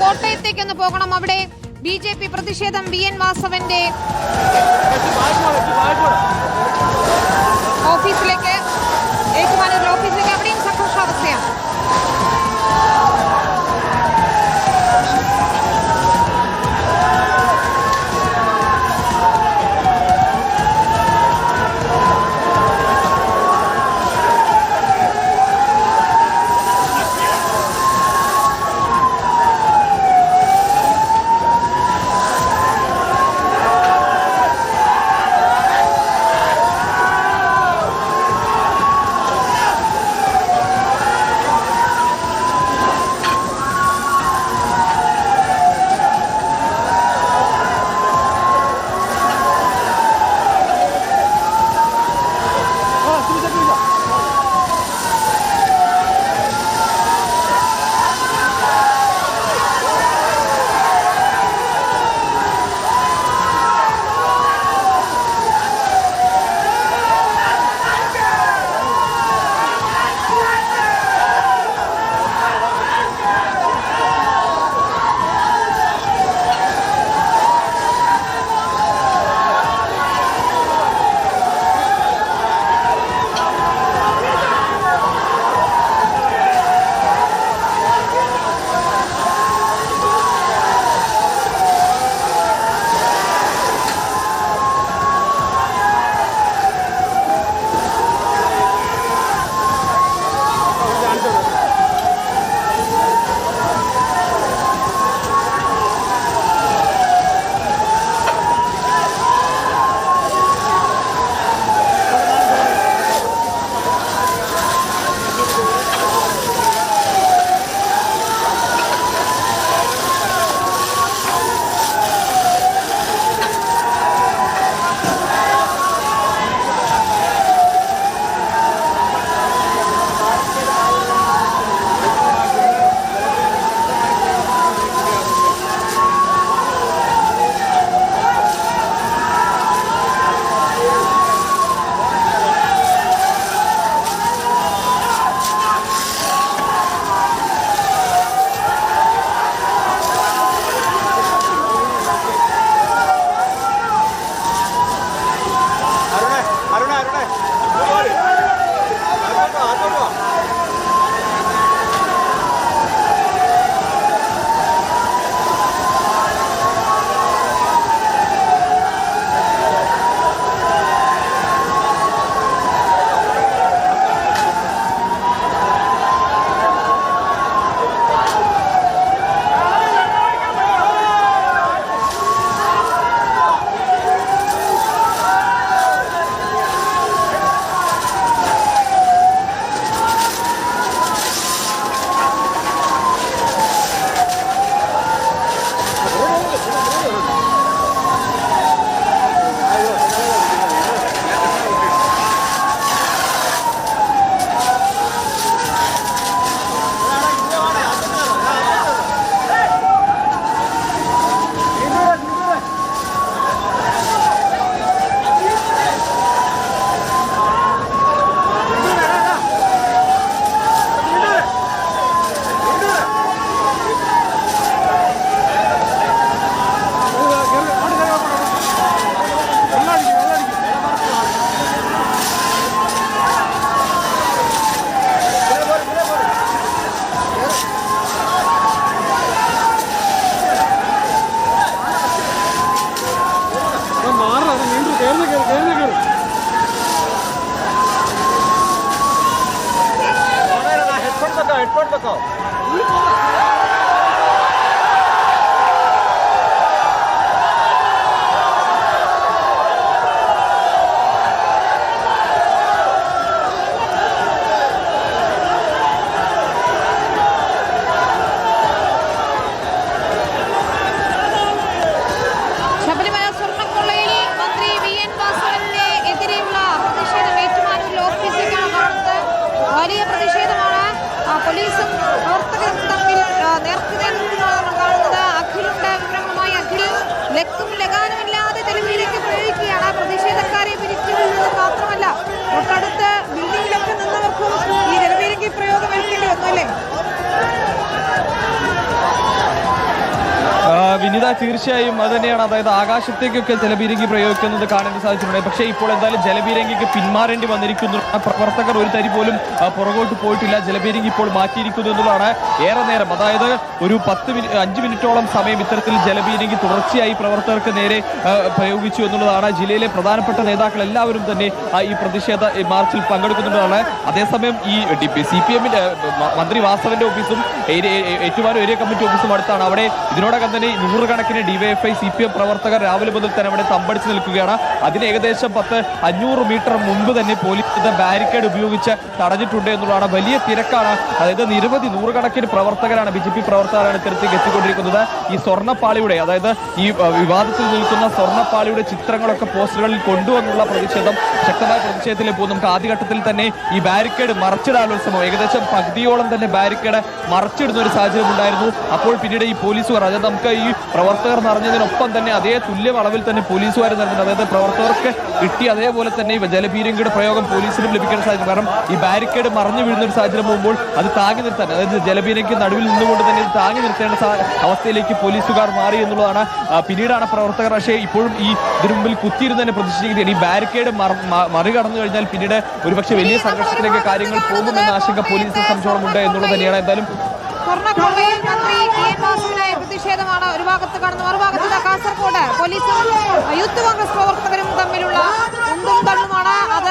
കോട്ടയത്തേക്ക് ഒന്ന് പോകണം. അവിടെ ബി ജെ പി പ്രതിഷേധം വി എൻ വാസവന്റെ ഓഫീസിലേക്ക് ഏറ്റുമാനൂർ ഓഫീസിലേക്ക് हेडफोन बताओ हेडफोन बताओ തീർച്ചയായും അത് തന്നെയാണ്. അതായത് ആകാശത്തേക്കൊക്കെ ജലപീരങ്കി പ്രയോഗിക്കുന്നത് കാണാൻ സാധിച്ചിട്ടുണ്ട്. പക്ഷേ ഇപ്പോൾ എന്തായാലും ജലപീരങ്കിക്ക് പിന്മാറേണ്ടി വന്നിരിക്കുന്നു. പ്രവർത്തകർ ഒരു തരി പോലും പുറകോട്ട് പോയിട്ടില്ല. ജലപീരങ്കി ഇപ്പോൾ മാറ്റിയിരിക്കുന്നു എന്നുള്ളതാണ് ഏറെ നേരം. അതായത് ഒരു പത്ത് മിനിറ്റ് അഞ്ച് മിനിറ്റോളം സമയം ഇത്തരത്തിൽ ജലപീരങ്കി തുടർച്ചയായി പ്രവർത്തകർക്ക് നേരെ പ്രയോഗിച്ചു എന്നുള്ളതാണ് ജില്ലയിലെ പ്രധാനപ്പെട്ട നേതാക്കൾ എല്ലാവരും തന്നെ ഈ പ്രതിഷേധ മാർച്ചിൽ പങ്കെടുക്കുന്നുള്ളതാണ് അതേസമയം ഈ സി പി എമ്മിന്റെ മന്ത്രി വാസവന്റെ ഓഫീസും ഏറ്റുമാനൂർ ഏരിയ കമ്മിറ്റി ഓഫീസും അടുത്താണ്. അവിടെ ഇതിനോടകം തന്നെ നൂറുകണക്കിന് ഡിവൈഎഫ്ഐ സി പി എം പ്രവർത്തകർ രാവിലെ മുതൽ തന്നെ അവിടെ തമ്പടിച്ച് നിൽക്കുകയാണ്. അതിന് ഏകദേശം പത്ത് അഞ്ഞൂറ് മീറ്റർ മുമ്പ് തന്നെ പോലീസ് ബാരിക്കേഡ് ഉപയോഗിച്ച് തടഞ്ഞിട്ടുണ്ട് എന്നുള്ളതാണ് വലിയ തിരക്കാണ്. അതായത് നിരവധി നൂറുകണക്കിന് പ്രവർത്തകരാണ് ബി ജെ പി പ്രവർത്തകരാണ് ഇത്തരത്തിലേക്ക് എത്തിക്കൊണ്ടിരിക്കുന്നത്. ഈ സ്വർണപ്പാളിയുടെ അതായത് ഈ വിവാദത്തിൽ നിൽക്കുന്ന സ്വർണപ്പാളിയുടെ ചിത്രങ്ങളൊക്കെ പോസ്റ്ററുകളിൽ കൊണ്ടുവന്നുള്ള പ്രതിഷേധം ശക്തമായ പ്രതിഷേധത്തിൽ പോകും. നമുക്ക് ആദ്യഘട്ടത്തിൽ തന്നെ ഈ ബാരിക്കേഡ് മറച്ചിടാനുള്ള ശ്രമം ഏകദേശം പകുതിയോളം തന്നെ ബാരിക്കേഡ് മറച്ചിടുന്ന ഒരു സാഹചര്യം ഉണ്ടായിരുന്നു. അപ്പോൾ പിന്നീട് ഈ പോലീസുകാർ അതായത് നമുക്ക് ഈ പ്രവർത്തകർ നിറഞ്ഞതിനൊപ്പം തന്നെ അതേ തുല്യ അളവിൽ തന്നെ പോലീസുകാർ നിറഞ്ഞിട്ടുണ്ട് അതായത് പ്രവർത്തകർക്ക് കിട്ടി അതേപോലെ തന്നെ ഈ ജലപീരങ്കിയുടെ പ്രയോഗം പോലീസിനും ലഭിക്കേണ്ട സാഹചര്യം. കാരണം ഈ ബാരിക്കേഡ് മറിഞ്ഞു വീഴുന്ന ഒരു സാഹചര്യം പോകുമ്പോൾ അത് താങ്ങി നിർത്താൻ അതായത് ജലപീരങ്കി നടുവിൽ നിന്നുകൊണ്ട് തന്നെ ഇത് താങ്ങി നിർത്തേണ്ട അവസ്ഥയിലേക്ക് പോലീസുകാർ മാറി എന്നുള്ളതാണ് പിന്നീടാണ് പ്രവർത്തകർ പക്ഷേ ഇപ്പോഴും ഈ ഇതിനു മുമ്പിൽ കുത്തിയിരുന്ന് തന്നെ പ്രതിഷേധിക്കുകയാണ്. ഈ ബാരിക്കേഡ് മറികടന്നു കഴിഞ്ഞാൽ പിന്നീട് ഒരുപക്ഷെ വലിയ സംഘർഷത്തിലേക്ക് കാര്യങ്ങൾ പോകുമെന്ന ആശങ്ക പോലീസിനെ സംശയമുണ്ട് എന്നുള്ളത് തന്നെയാണ്. എന്തായാലും സ്വർണക്കൊള്ളയിൽ മന്ത്രി കെ വാസുവിനായ പ്രതിഷേധമാണ് ഒരു ഭാഗത്ത് കാണുന്നത് മറുഭാഗത്ത് കാസർകോട്. പോലീസും യൂത്ത് കോൺഗ്രസ് പ്രവർത്തകരും തമ്മിലുള്ള ഉന്തും തള്ളുമാണ്. അത്